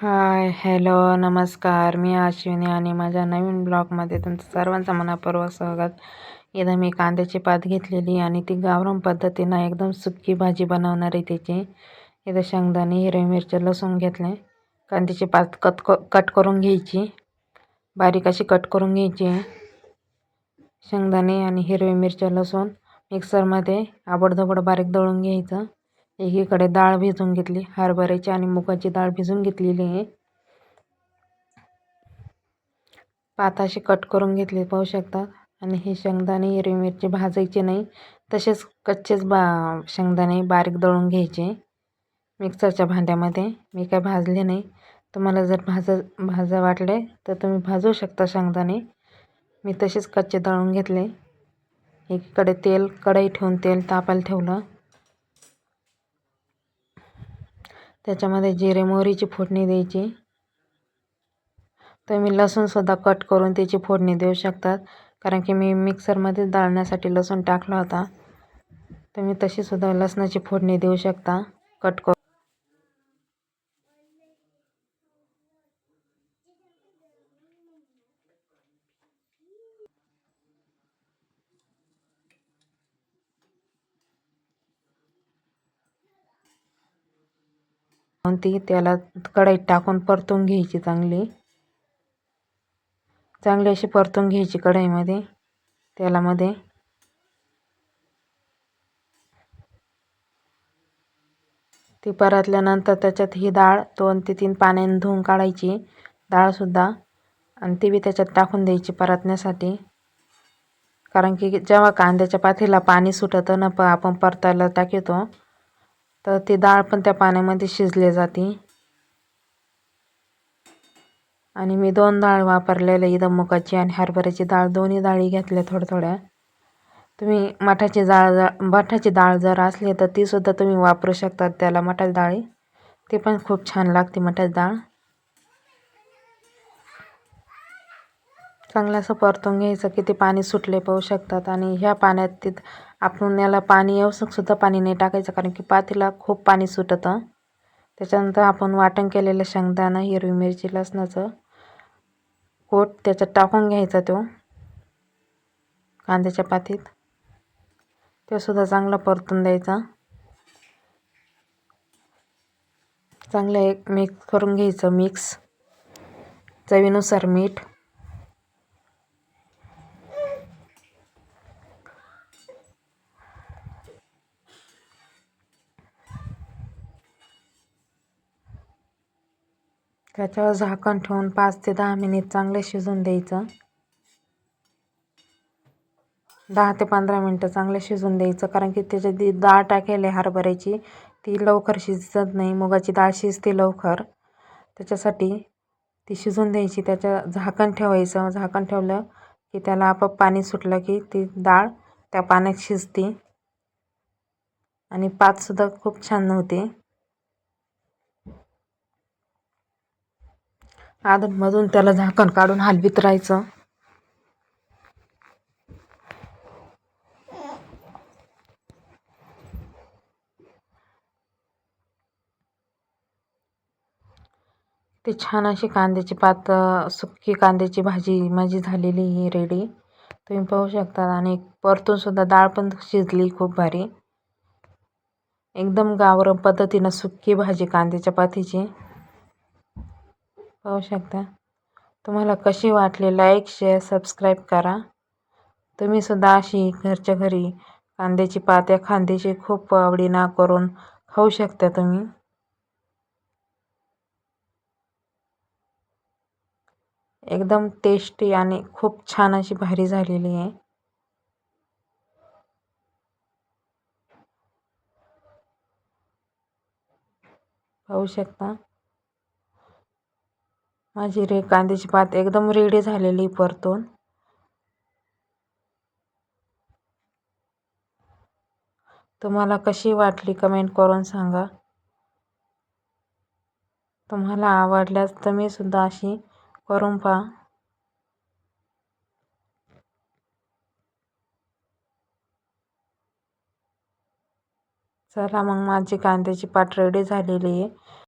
Hi hello नमस्कार. मी आश्विनी आणि माझ्या नवीन ब्लॉगमध्ये तुमचं सर्वांचं मनापूर्वक स्वागत. इथं मी कांद्याची पात घेतलेली आणि ती गावरम पद्धतीनं एकदम सुकी भाजी बनवणार आहे त्याची इथं शेंगदाणे हिरवी मिरची लसूण घेतले. कांद्याची पात कट कट करून घ्यायची. बारीक अशी कट करून घ्यायची. शेंगदाणे आणि हिरवी मिरची लसूण मिक्सरमध्ये आबडधोबड बारीक दळून घ्यायचं. एकीकडे डाळ भिजून घेतली हरभऱ्याची आणि मुगाची डाळ भिजून घेतलेली आहे. पाताशी कट करून घेतले पाहू शकता. आणि हे शेंगदाणे हिरवी मिरची भाजायचे नाही तसेच कच्चेच बा शेंगदाणे बारीक दळून घ्यायचे मिक्सरच्या भांड्यामध्ये. मी काय भाजले नाही. तुम्हाला जर भाज भाजा वाटले तर तुम्ही भाजू शकता शेंगदाणे. मी तसेच कच्चे दळून घेतले. एकीकडे तेल कढई ठेवून तेल तापायला ठेवलं. त्याच्यामध्ये जिरे मोहरीची फोडणी द्यायची. तुम्ही लसूणसुद्धा कट करून त्याची फोडणी देऊ शकतात. कारण की मी मिक्सरमध्ये दाळण्यासाठी लसूण टाकला होता. तुम्ही तशीसुद्धा लसणाची फोडणी देऊ शकता. कट करून. ती त्याला कढईत टाकून परतून घ्यायची चांगली. चांगली अशी परतून घ्यायची कढईमध्ये तेलामध्ये. ती परतल्यानंतर त्याच्यात ही डाळ दोन ते तीन पाण्याने धुवून काढायची. डाळसुद्धा आणि ती बी त्याच्यात टाकून द्यायची परतण्यासाठी. कारण की जेव्हा कांद्याच्या पाथीला पाणी सुटतं ना प आपण परतायला टाकतो. तर ती डाळ पण त्या पाण्यामध्ये शिजली जाते. आणि मी दोन डाळ वापरलेल्या इथं मुगाची आणि हरभऱ्याची डाळ दोन्ही डाळी घेतल्या थोड्या थोड्या तुम्ही मठाची डाळ जा मठाची डाळ जर असली तर तीसुद्धा तुम्ही वापरू शकता त्याला मठाची डाळी. ती पण खूप छान लागते मठाची डाळ. चांगलं असं परतून घ्यायचं की ते पाणी सुटले पाहू शकतात. आणि ह्या पाण्यात ते आपण याला पाणी सुद्धा पाणी नाही टाकायचं कारण की पातीला खूप पाणी सुटतं. त्याच्यानंतर आपण वाटण केलेलं शेंगदाणा हिरवी मिरची लसणाचं कोट त्याच्यात टाकून घ्यायचा तो कांद्याच्या पातीत. तो सुद्धा चांगला परतून द्यायचा. चांगलं एक मिक्स करून घ्यायचं मिक्स चवीनुसार मीठ. त्याच्यावर झाकण ठेवून पाच ते दहा मिनिट चांगले शिजून द्यायचं. दहा ते पंधरा मिनटं चांगले शिजून द्यायचं कारण की त्याच्यात ती डाळ टाकेल आहे हरभऱ्याची ती लवकर शिजत नाही. मुगाची डाळ शिजते लवकर. त्याच्यासाठी ती शिजून द्यायची त्याच्या झाकण ठेवायचं. झाकण ठेवलं की त्याला आपोआप पाणी सुटलं की ती डाळ त्या पाण्यात शिजते. आणि पातसुद्धा खूप छान होते. मधून त्याला झाकण काढून हलवीत राहायचं ते छान अशी कांद्याची पात सुकी कांद्याची भाजी माझी झालेली ही रेडी तुम्ही पाहू शकता आणि परतून सुद्धा डाळ पण शिजली खूप भारी. एकदम गावरम पद्धतीनं सुकी भाजी कांद्याच्या पातीची. पाहू शकता. तुम्हाला कशी वाटली लाईक शेअर सबस्क्राईब करा. तुम्हीसुद्धा अशी घरच्या घरी कांद्याची पात्या खांद्याची खूप आवडीना करून खाऊ शकता तुम्ही. एकदम टेस्टी आणि खूप छान अशी भारी झालेली आहे. पाहू शकता. माझी रे कांद्याची पात एकदम रेडी झालेली परतून. तुम्हाला कशी वाटली कमेंट करून सांगा. तुम्हाला आवडल्यास तुम्ही सुद्धा अशी करून पहा. चला मग माझी कांद्याची पाट रेडी झालेली आहे.